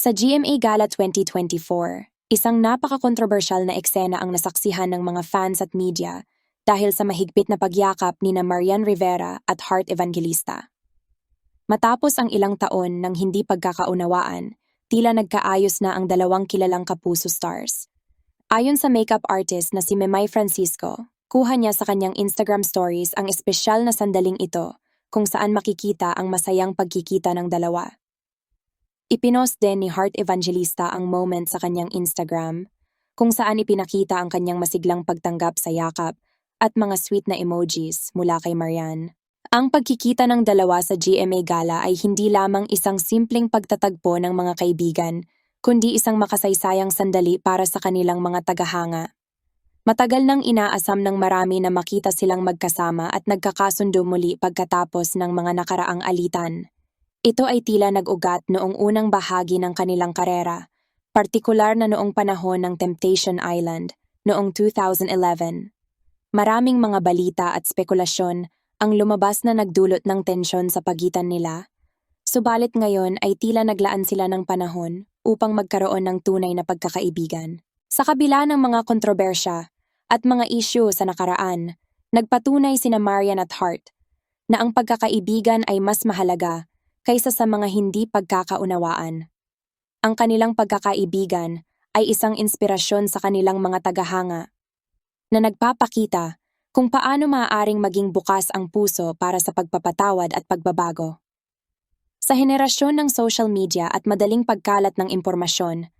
Sa GMA Gala 2024, isang napaka-kontrobersyal na eksena ang nasaksihan ng mga fans at media dahil sa mahigpit na pagyakap ni na Marian Rivera at Heart Evangelista. Matapos ang ilang taon ng hindi pagkakaunawaan, tila nagkaayos na ang dalawang kilalang kapuso stars. Ayon sa makeup artist na si Memay Francisco, kuha niya sa kanyang Instagram stories ang espesyal na sandaling ito kung saan makikita ang masayang pagkikita ng dalawa. Ipinost din ni Heart Evangelista ang moment sa kanyang Instagram, kung saan ipinakita ang kanyang masiglang pagtanggap sa yakap at mga sweet na emojis mula kay Marian. Ang pagkikita ng dalawa sa GMA Gala ay hindi lamang isang simpleng pagtatagpo ng mga kaibigan, kundi isang makasaysayang sandali para sa kanilang mga tagahanga. Matagal nang inaasam ng marami na makita silang magkasama at nagkakasundo muli pagkatapos ng mga nakaraang alitan. Ito ay tila nag-ugat noong unang bahagi ng kanilang karera, partikular na noong panahon ng Temptation Island, noong 2011. Maraming mga balita at spekulasyon ang lumabas na nagdulot ng tensyon sa pagitan nila. Subalit ngayon ay tila naglaan sila ng panahon upang magkaroon ng tunay na pagkakaibigan. Sa kabila ng mga kontrobersya at mga isyu sa nakaraan, nagpatunay sina Marian at Hart na ang pagkakaibigan ay mas mahalaga kaysa sa mga hindi pagkakaunawaan. Ang kanilang pagkakaibigan ay isang inspirasyon sa kanilang mga tagahanga na nagpapakita kung paano maaaring maging bukas ang puso para sa pagpapatawad at pagbabago. Sa henerasyon ng social media at madaling pagkalat ng impormasyon,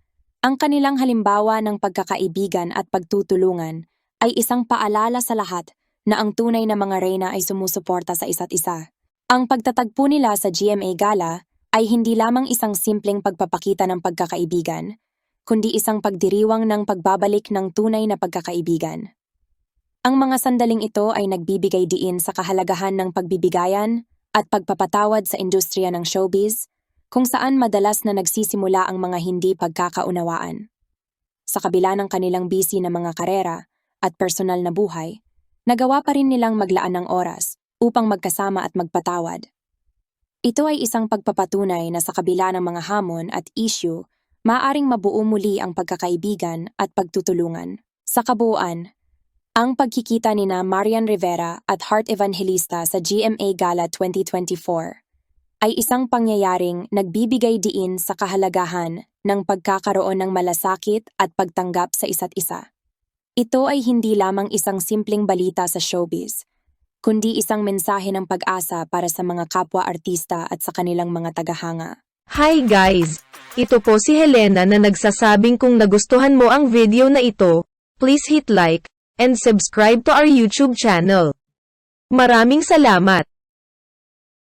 ang kanilang halimbawa ng pagkakaibigan at pagtutulungan ay isang paalala sa lahat na ang tunay na mga reyna ay sumusuporta sa isa't isa. Ang pagtatagpo nila sa GMA Gala ay hindi lamang isang simpleng pagpapakita ng pagkakaibigan, kundi isang pagdiriwang ng pagbabalik ng tunay na pagkakaibigan. Ang mga sandaling ito ay nagbibigay diin sa kahalagahan ng pagbibigayan at pagpapatawad sa industriya ng showbiz, kung saan madalas na nagsisimula ang mga hindi pagkakaunawaan. Sa kabila ng kanilang busy na mga karera at personal na buhay, nagawa pa rin nilang maglaan ng oras upang magkasama at magpatawad. Ito ay isang pagpapatunay na sa kabila ng mga hamon at issue, maaring mabuo muli ang pagkakaibigan at pagtutulungan. Sa kabuuan, ang pagkikita ni na Marian Rivera at Heart Evangelista sa GMA Gala 2024 ay isang pangyayaring nagbibigay diin sa kahalagahan ng pagkakaroon ng malasakit at pagtanggap sa isa't isa. Ito ay hindi lamang isang simpleng balita sa showbiz, kundi isang mensahe ng pag-asa para sa mga kapwa-artista at sa kanilang mga tagahanga. Hi guys! Ito po si Helena na nagsasabing kung nagustuhan mo ang video na ito, please hit like and subscribe to our YouTube channel. Maraming salamat!